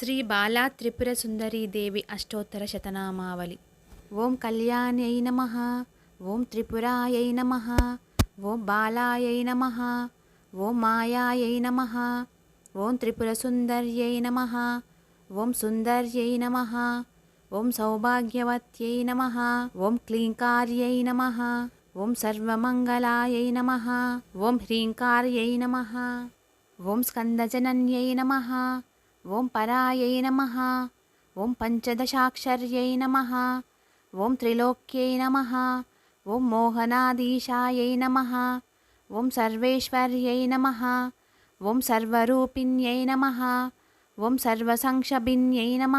శ్రీ బాలా త్రిపుర సుందరీ దేవి అష్టోత్తర శతనామావళి ఓం కళ్యాణ్యై నమ ఓం త్రిపురాయై నమ ఓం బాలాయై నమ ఓం మాయాయై నమ ఓం త్రిపుర సుందర్యై నమ ఓం సుందర్యై నమ ఓం సౌభాగ్యవత్యై నమ ఓం క్లీంకార్యై నమ ఓం సర్వమంగళాయై నమ ఓం హ్రీంకార్యై నమ ఓం స్కందజనన్యై నమ ఓం పరాయై నమ ఓం పంచదశాక్షర్యై నమ ఓం త్రిలోక్యై నమ ఓం మోహనాదీశాయై నమ ఓం సర్వేశ్వర్యై నమ ఓం సర్వరూపిణ్యై నమ ఓం సర్వసంక్షభిన్యై నమ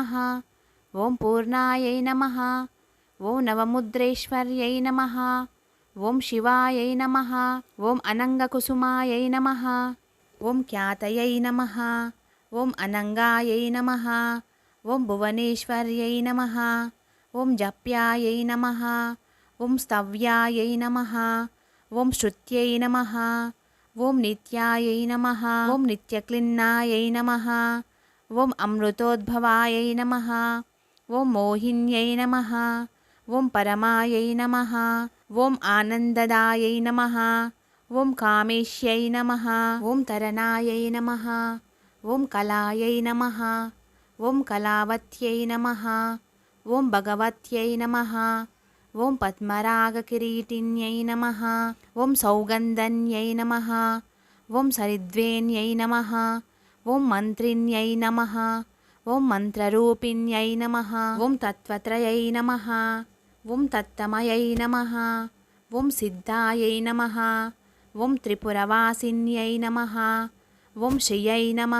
ఓం పూర్ణాయై నమ ఓం నవముద్రేశ్వర్యై నమ ఓం శివాయై నమ ఓం అనంగకుసుమాయై నమ ఓం ఖ్యాతయై నమ ఓం అనంగాయై నమ ఓం భువనేశ్వర్యై నమ ఓం జప్యాయై నమ ఓం స్తవ్యాయై నమ ఓం శృత్యై నమ ఓం నిత్యాయై నమ ఓం నిత్యక్లిన్నాయై నమ ఓం అమృతోద్భవాయై నమ ఓం మోహిన్యై నమ ఓం పరమాయై నమ ఓం ఆనందదాయై నమ ఓం కామేశ్యై నమ ఓం తరణాయై నమ ఓం కళాయై నమ ఓం కళావత్యై నమ ఓం భగవత్యై నమ ఓం పద్మరాగకిరీటిన్యై నమ ఓం సౌగంధన్యై నమ ఓం సరిద్వేన్యై నమ ఓం మంత్రిన్యై నమ ఓం మంత్రరూపిణ్యై నమ ఓం తత్వత్రయై నమ ఓం తత్తమయై నమ ఓం సిద్ధాయై నమ ఓం త్రిపురవాసిన్యై నమ ఓం శ్రియై నమ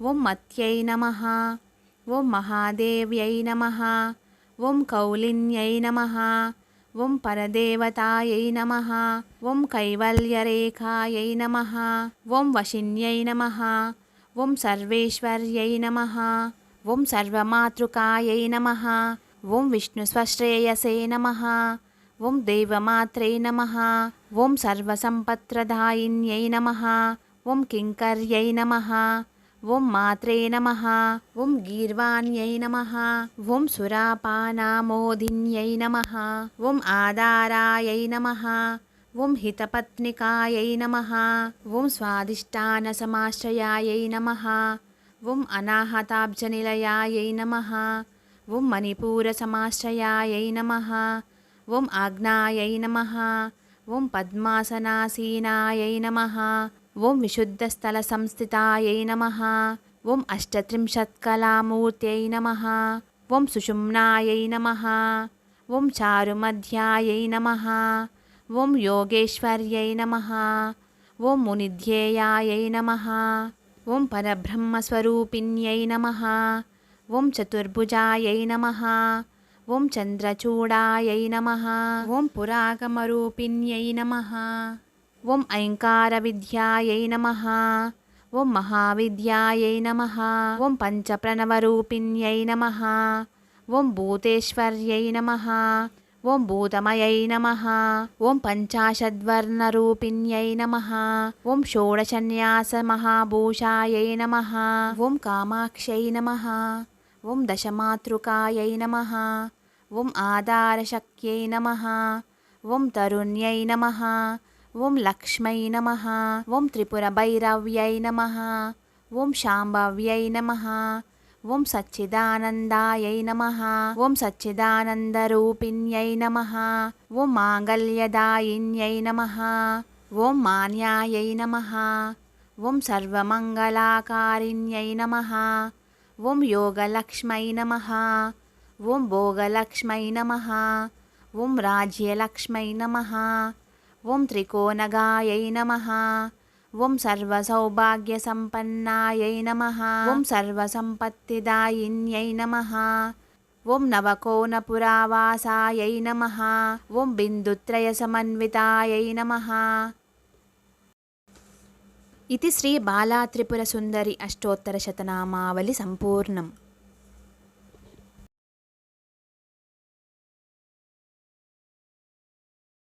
ఓం మత్యై నమ ఓం మహాదేవ్యై నమ ఓం కౌలిన్యై నమ ఓం పరదేవతాయై నమ ఓం కైవల్యరేఖాయై నమ ఓం వశిన్యై నమ ఓం సర్వేశ్వర్యై నమ ఓం సర్వమాతృకాయై నమ ఓం విష్ణుస్వశ్రేయసే నమ ఓం దేవమాత్రే నమ ఓం సర్వసంపత్రదాయిన్యై నమ ఓం కింకర్యై నమ ఓం మాత్రే నమ ఓం గీర్వాణ్యై నమ ఓం సురాపానామోదిన్యై నమ ఓం ఆదారాయై నమ ఓం హితపత్నికాయై నమ ఓం స్వాదిష్టానసమాశ్రయాయై నమ ఓం అనాహతాబ్జనిలయాయై నమ ఓం మణిపూరసమాశ్రయాయై నమ ఓం ఆజ్ఞాయై నమ ఓం పద్మాసనాసీనాయై నమ ఓం విశుద్ధస్థల సంస్థితాయై నమ. ఓం అష్టత్రింశత్కళామూర్త్యై నమ. ఓం సుషుమ్నాయై నమ. ఓం చారుమధ్యాయై నమ. ఓం యోగేశ్వర్యై నమ. ఓం మునిధ్యేయాయై నమ. ఓం పరబ్రహ్మస్వరూపిణ్యై నమ. ఓం చతుర్భుజాయై నమ. ఓం చంద్రచూడాయై నమ. ఓం పురాగమరూపిణ్యై నమ. ఓం ఐంకార విద్యాయై నమ ఓం మహావిద్యాయై నమ ఓం పంచప్రణవరూపిణ్యై నమ ఓం భూతేశ్వర్యై నమ ఓం భూతమయై నమ ఓం పంచాశద్వర్ణరూపిణ్యై నమ ఓం షోడశన్యాసమహాభూషాయై నమ ఓం కామాక్షై నమ ఓం దశమాతృకాయై నమ ఓం ఆధారశక్త్యై నమ ఓం తరుణ్యై నమ ఓం లక్ష్మై నమ ఓం త్రిపుర భైరవ్యై నమ ఓం శాంభవ్యై నమ ఓం సచ్చిదానందాయై నమ ఓం సచ్చిదానందరూపిణ్యై నమ ఓం మాంగళ్యదాయిన్యై నమ ఓం మాన్యాయై నమ ఓం సర్వమంగళాకారిణ్యై నమ ఓం యోగలక్ష్మై నమ ఓం భోగలక్ష్మై నమ ఓం రాజ్యలక్ష్మై నమ ఓం త్రికోణగాయై నమ. ఓం సర్వసౌభాగ్యసంపన్నాయై నమ. ఓం సర్వసంపత్తిదాయిన్యై నమ. ఓం నవకోణపురావాసాయై నమ. ఓం బిందుత్రయసమన్వితాయై నమ. ఇది శ్రీ బాలా త్రిపుర సుందరి అష్టోత్తర శతనామావళి సంపూర్ణం.